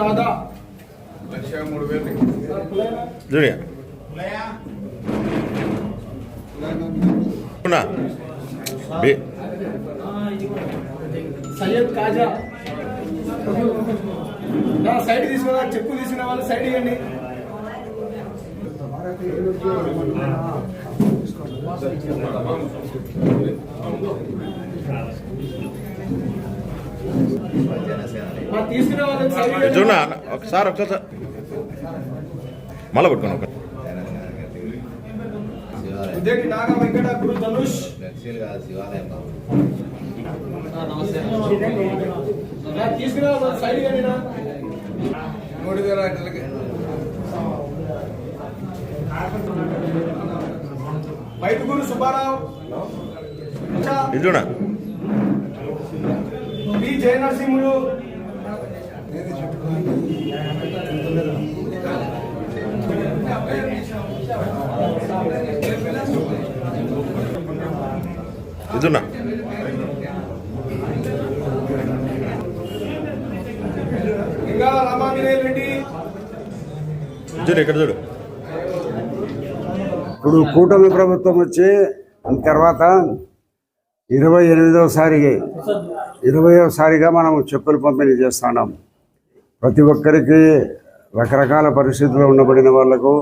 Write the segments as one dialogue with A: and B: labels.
A: రాధా
B: లక్ష మూడు వేలు
A: సయ్యద్ కాజా. నా సైడ్ తీసుకున్న చెక్కు తీసుకున్న వాళ్ళు సైడ్ ఇవ్వండి. మా
C: జూనా ఒకసారి ఒకసారి మళ్ళీ పట్టుకోండి ఒక
A: బయట గురు సుబ్బారావు.
C: ఇది చూడ
A: బి జయ నరసింహులు
C: ఇదున్నా.
A: ఇంకా రామాంజనేయ రెడ్డి.
C: చూడు ఇక్కడ చూడు.
D: ఇప్పుడు కూటమి ప్రభుత్వం వచ్చి తర్వాత ఇరవై ఎనిమిదవసారి ఇరవయవసారిగా మనం చెప్పులు పంపిణీ చేస్తున్నాం ప్రతి ఒక్కరికి రకరకాల పరిస్థితుల్లో ఉండబడిన వాళ్ళకు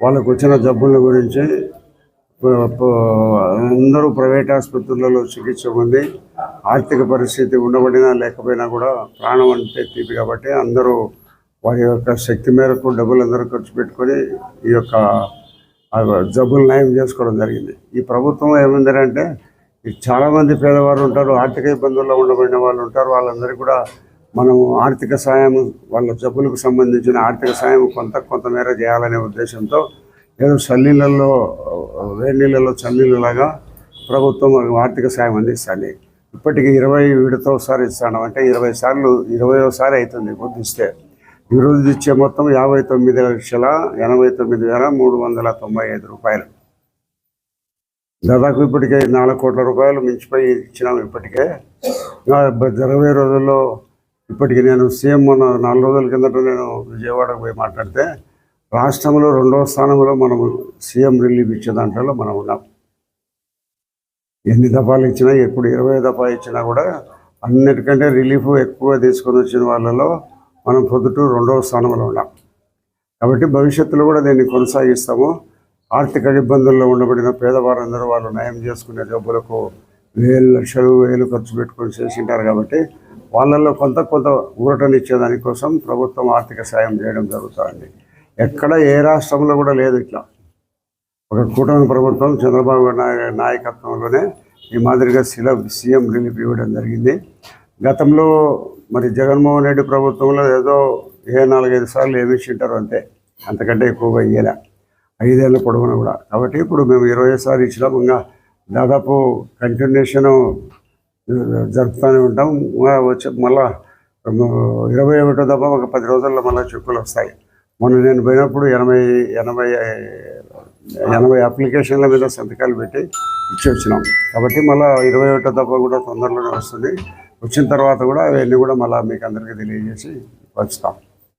D: వాళ్ళకు వచ్చిన జబ్బుల గురించి అందరూ ప్రైవేట్ ఆసుపత్రులలో చికిత్స పొంది ఆర్థిక పరిస్థితి ఉండబడినా లేకపోయినా కూడా ప్రాణం అంటే తీపి కాబట్టి అందరూ వారి యొక్క శక్తి మేరకు డబ్బులు అందరూ ఖర్చు పెట్టుకొని ఈ యొక్క జబ్బులు నయం చేసుకోవడం జరిగింది. ఈ ప్రభుత్వం ఏముందంటే చాలామంది పేదవారు ఉంటారు ఆర్థిక ఇబ్బందుల్లో ఉండబడిన వాళ్ళు ఉంటారు వాళ్ళందరికీ కూడా మనం ఆర్థిక సాయం వాళ్ళ జబ్బులకు సంబంధించిన ఆర్థిక సాయం కొంత కొంతమేర చేయాలనే ఉద్దేశంతో ఏదో చల్లీళ్ళల్లో వేడి నీళ్ళలో చల్లీళ్ళలాగా ప్రభుత్వం ఆర్థిక సాయం అందిస్తుంది. ఇప్పటికి ఇరవై విడత సారి ఇస్తాను. అంటే ఇరవై సార్లు ఇరవైసారి అవుతుంది పొద్దుస్తే ఈరోజు ఇచ్చే మొత్తం యాభై తొమ్మిది లక్షల ఎనభై తొమ్మిది వేల మూడు వందల తొంభై ఐదు రూపాయలు. దాదాపు ఇప్పటికే నాలుగు కోట్ల రూపాయలు మించిపోయి ఇచ్చినాము ఇప్పటికే. ఇరవై రోజుల్లో ఇప్పటికి నేను సీఎం మొన్న నాలుగు రోజుల కిందట నేను విజయవాడకు పోయి మాట్లాడితే రాష్ట్రంలో రెండవ స్థానంలో మనం సీఎం రిలీఫ్ ఇచ్చే దాంట్లో మనం ఉన్నాం. ఎన్ని దఫాలు ఇచ్చినా ఎప్పుడు ఇరవై దఫా ఇచ్చినా కూడా అన్నిటికంటే రిలీఫ్ ఎక్కువ తీసుకొని వచ్చిన వాళ్ళలో మనం పొద్దుటూరు రెండవ స్థానంలో ఉన్నాం. కాబట్టి భవిష్యత్తులో కూడా దీన్ని కొనసాగిస్తాము. ఆర్థిక ఇబ్బందుల్లో ఉండబడిన పేదవారందరూ వాళ్ళు నయం చేసుకునే జబ్బులకు వేలు లక్షలు వేలు ఖర్చు పెట్టుకొని చేసింటారు కాబట్టి వాళ్ళల్లో కొంత కొంత ఊరటనిచ్చే దానికోసం ప్రభుత్వం ఆర్థిక సాయం చేయడం జరుగుతుంది. ఎక్కడ ఏ రాష్ట్రంలో కూడా లేదు ఇట్లా. ఒక కూటమి ప్రభుత్వం చంద్రబాబు నాయ నాయకత్వంలోనే ఈ మాదిరిగా శిల సీఎం రిలీఫ్ ఇవ్వడం జరిగింది. గతంలో మరి జగన్మోహన్ రెడ్డి ప్రభుత్వంలో ఏదో ఏ నాలుగైదు సార్లు ఏమిచ్చింటారు అంతే. అంతకంటే ఎక్కువగా ఇయ్యలే. ఐదేళ్ళ పొడవున కూడా. కాబట్టి ఇప్పుడు మేము ఇరవై సార్లు ఇంకా దాదాపు కంటిన్యూషను జరుపుతూనే ఉంటాం. వచ్చి మళ్ళా ఇరవై ఒకటో దఫా ఒక పది రోజుల్లో మళ్ళీ చెక్కులు వస్తాయి. మొన్న నేను పోయినప్పుడు ఎనభై ఎనభై ఎనభై అప్లికేషన్ల మీద సంతకాలు పెట్టి ఇచ్చి వచ్చినాం. కాబట్టి మళ్ళీ ఇరవై ఒకటో దాపా కూడా తొందరలోనే వస్తుంది. వచ్చిన తర్వాత కూడా అవన్నీ కూడా మళ్ళీ మీకు అందరికీ తెలియజేసి వస్తాం